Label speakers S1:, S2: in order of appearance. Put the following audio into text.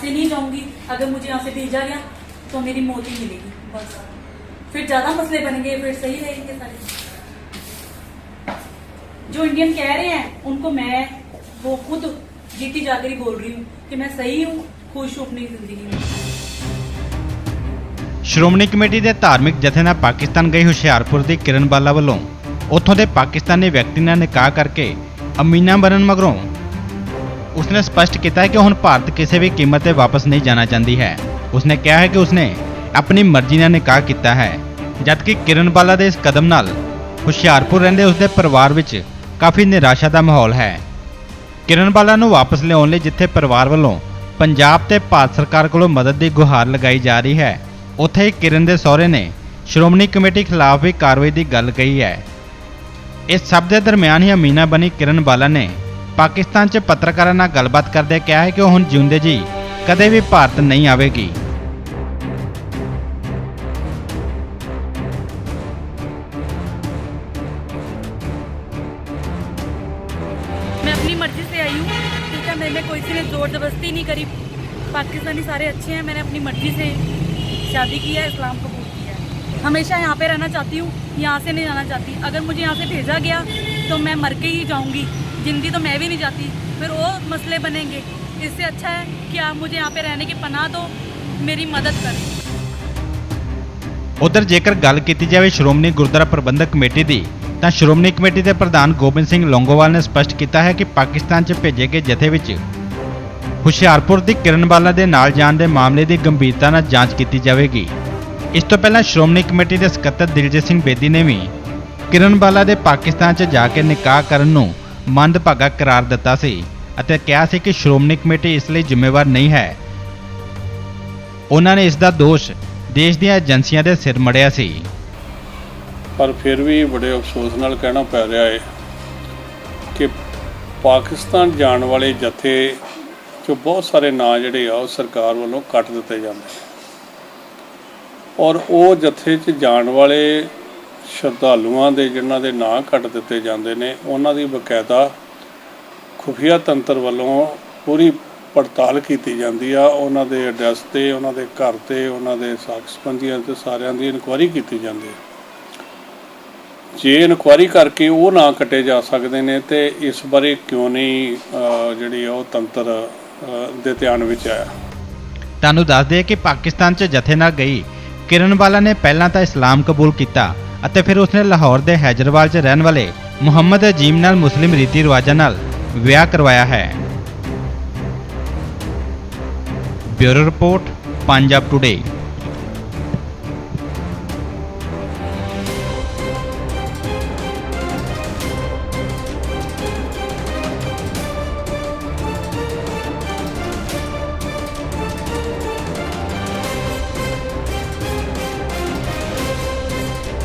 S1: से नहीं जाऊंगी अगर मुझे यहाँ से भेजा गया तो मेरी मौत ही मिलेगी बस फिर ज़्यादा मसले बनेंगे फिर सही रहेंगे सारे जो इंडियन कह रहे हैं उनको मैं वो खुद जीती जागरी बोल रही हूँ कि मैं सही हूँ खुश हूँ अपनी जिंदगी में
S2: ਸ਼੍ਰੋਮਣੀ ਕਮੇਟੀ ਦੇ ਧਾਰਮਿਕ ਜਥੇ ਨਾਲ ਪਾਕਿਸਤਾਨ ਗਈ ਹੁਸ਼ਿਆਰਪੁਰ ਦੀ ਕਿਰਨ ਬਾਲਾ ਵੱਲੋਂ ਉੱਥੋਂ ਦੇ ਪਾਕਿਸਤਾਨੀ ਵਿਅਕਤੀ ਨਾਲ ਨਿਕਾਹ ਕਰਕੇ ਅਮੀਨਾ ਬਰਨ ਮਗਰੋਂ ਉਸਨੇ ਸਪਸ਼ਟ ਕੀਤਾ ਹੈ ਕਿ ਹੁਣ ਭਾਰਤ ਕਿਸੇ ਵੀ ਕੀਮਤ ਤੇ ਵਾਪਸ ਨਹੀਂ ਜਾਣਾ ਚਾਹੁੰਦੀ ਹੈ ਉਸਨੇ ਕਿਹਾ ਹੈ ਕਿ ਉਸਨੇ ਆਪਣੀ ਮਰਜ਼ੀ ਨਾਲ ਨਿਕਾਹ ਕੀਤਾ ਹੈ ਜਦਕਿ ਕਿਰਨ ਬਾਲਾ ਦੇ ਇਸ ਕਦਮ ਨਾਲ ਹੁਸ਼ਿਆਰਪੁਰ ਰਹਿੰਦੇ ਉਸਦੇ ਪਰਿਵਾਰ ਵਿੱਚ ਕਾਫੀ ਨਿਰਾਸ਼ਾ ਦਾ ਮਾਹੌਲ ਹੈ ਕਿਰਨ ਬਾਲਾ ਨੂੰ ਵਾਪਸ ਲਿਆਉਣ ਲਈ ਜਿੱਥੇ ਪਰਿਵਾਰ ਵੱਲੋਂ ਪੰਜਾਬ ਤੇ ਭਾਰਤ ਸਰਕਾਰ ਕੋਲੋਂ ਮਦਦ ਦੀ ਗੁਹਾਰ ਲਗਾਈ ਜਾ ਰਹੀ ਹੈ ਉੱਥੇ ਕਿਰਨ ਦੇ ਸਹੁਰੇ ਨੇ ਸ਼੍ਰੋਮਣੀ ਕਮੇਟੀ ਖਿਲਾਫ ਵੀ ਕਾਰਵਾਈ ਦੀ ਗੱਲ ਕਹੀ ਹੈ ਇਸ ਸਭ ਦੇ ਦਰਮਿਆਨ ਹੀ ਅਮੀਨਾ ਬਣੀ ਕਿਰਨ ਬਾਲਾ ਨੇ पाकिस्तान पत्रकार गलबात करते कहा है कि ਹੈ ਕਿ जी कद भी भारत मैं
S1: अपनी मर्जी से आई हूँ ठीक है मैंने नहीं करी पाकिस्तानी सारे अच्छे हैं मैंने अपनी मर्जी से शादी की है इस्लाम कबूल किया है हमेशा यहाँ पे रहना चाहती हूँ यहाँ से नहीं जाना चाहती अगर मुझे यहाँ से भेजा गया ਤੋਂ ਮੈਂ ਮਰ ਕੇ ਹੀ ਜਾਉਂਗੀ जाऊँगी जिंदी ਮੈਂ ਵੀ ਨਹੀਂ ਜਾਤੀ ਫਿਰ ਉਹ ਮਸਲੇ मसले ਇਸ इससे ਅੱਛਾ ਹੈ ਕਿ आप मुझे यहाँ ਪੇ ਰਹਿਨੇ की पनाह ਦੋ ਮੇਰੀ ਮਦਦ ਕਰੇ
S2: ਉਧਰ ਜੇਕਰ ਗੱਲ ਕੀਤੀ ਜਾਵੇ ਸ਼੍ਰੋਮਣੀ ਗੁਰਦੁਆਰਾ ਪ੍ਰਬੰਧਕ ਕਮੇਟੀ ਦੀ ਤਾਂ ਸ਼੍ਰੋਮਣੀ ਕਮੇਟੀ ਦੇ ਪ੍ਰਧਾਨ ਗੋਬਿੰਦ ਸਿੰਘ ਲੌਂਗੋਵਾਲ ਨੇ ਸਪਸ਼ਟ ਕੀਤਾ ਹੈ ਕਿ ਪਾਕਿਸਤਾਨ 'ਚ ਭੇਜੇ ਗਏ ਜਥੇ ਵਿੱਚ ਹੁਸ਼ਿਆਰਪੁਰ ਦੀ ਕਿਰਨਵਾਲਾ ਦੇ ਨਾਲ ਜਾਣ ਦੇ ਮਾਮਲੇ ਦੀ ਗੰਭੀਰਤਾ ਨਾਲ ਜਾਂਚ ਕੀਤੀ ਜਾਵੇਗੀ ਇਸ ਤੋਂ ਪਹਿਲਾਂ ਸ਼੍ਰੋਮਣੀ ਕਮੇਟੀ ਦੇ ਸਕੱਤਰ ਦਿਲਜੀਤ ਸਿੰਘ ਬੇਦੀ ਨੇ ਵੀ ਕਿਰਨ ਬਾਲਾ ਦੇ ਪਾਕਿਸਤਾਨ 'ਚ ਜਾ ਕੇ ਨਿਕਾਹ ਕਰਨ ਨੂੰ ਮੰਦਭਾਗਾ ਕਰਾਰ ਦਿੱਤਾ ਸੀ ਅਤੇ ਕਿਹਾ ਸੀ ਕਿ ਸ਼੍ਰੋਮਣੀ ਕਮੇਟੀ ਇਸ ਲਈ ਜ਼ਿੰਮੇਵਾਰ ਨਹੀਂ ਹੈ ਉਹਨਾਂ ਨੇ ਇਸ ਦਾ ਦੋਸ਼ ਦੇਸ਼ ਦੀਆਂ ਏਜੰਸੀਆਂ ਦੇ ਸਿਰ ਮੜਿਆ ਸੀ
S3: ਪਰ ਫਿਰ ਵੀ ਬੜੇ ਅਫਸੋਸ ਨਾਲ ਕਹਿਣਾ ਪੈ ਰਿਹਾ ਹੈ ਕਿ ਪਾਕਿਸਤਾਨ ਜਾਣ ਵਾਲੇ ਜਥੇ ਜੋ ਬਹੁਤ ਸਾਰੇ ਨਾਂ ਜਿਹੜੇ ਆ ਉਹ ਸਰਕਾਰ ਵੱਲੋਂ ਕੱਟ ਦਿੱਤੇ ਜਾਂਦੇ ਔਰ ਉਹ ਜਥੇ 'ਚ ਜਾਣ ਵਾਲੇ ਸ਼ਰਧਾਲੂਆਂ ਦੇ ਜਿਨ੍ਹਾਂ ਦੇ ਨਾਂ ਕੱਟ ਦਿੱਤੇ ਜਾਂਦੇ ਨੇ ਉਹਨਾਂ ਦੀ ਬਕਾਇਦਾ ਖੁਫੀਆ ਤੰਤਰ ਵੱਲੋਂ ਪੂਰੀ ਪੜਤਾਲ ਕੀਤੀ ਜਾਂਦੀ ਆ ਉਹਨਾਂ ਦੇ ਐਡਰੈਸ ਤੇ ਉਹਨਾਂ ਦੇ ਘਰ ਤੇ ਉਹਨਾਂ ਦੇ ਸਾਖ ਸੰਬੰਧੀਆਂ ਤੇ ਸਾਰਿਆਂ ਦੀ ਇਨਕੁਆਇਰੀ ਕੀਤੀ ਜਾਂਦੀ ਹੈ ਜੇ ਇਨਕੁਆਇਰੀ ਕਰਕੇ ਉਹ ਨਾ ਕੱਟੇ ਜਾ ਸਕਦੇ ਨੇ ਤੇ ਇਸ ਬਾਰੇ ਕਿਉਂ ਨਹੀਂ ਜਿਹੜੀ ਉਹ ਤੰਤਰ ਦੇ ਧਿਆਨ ਵਿੱਚ ਆਇਆ
S2: ਤੁਹਾਨੂੰ ਦੱਸ ਦਈਏ ਕਿ ਪਾਕਿਸਤਾਨ 'ਚ ਜਥੇ ਨਾਲ ਗਈ ਕਿਰਨ ਵਾਲਾ ਨੇ ਪਹਿਲਾਂ ਤਾਂ ਇਸਲਾਮ ਕਬੂਲ ਕੀਤਾ ਅਤੇ ਫਿਰ ਉਸਨੇ ਲਾਹੌਰ ਦੇ ਹੈਜਰਵਾਲ 'ਚ ਰਹਿਣ ਵਾਲੇ ਮੁਹੰਮਦ ਅਜੀਮ ਨਾਲ ਮੁਸਲਿਮ ਰੀਤੀ ਰਿਵਾਜਾਂ ਨਾਲ ਵਿਆਹ ਕਰਵਾਇਆ ਹੈ ਬਿਊਰੋ ਰਿਪੋਰਟ ਪੰਜਾਬ ਟੁਡੇ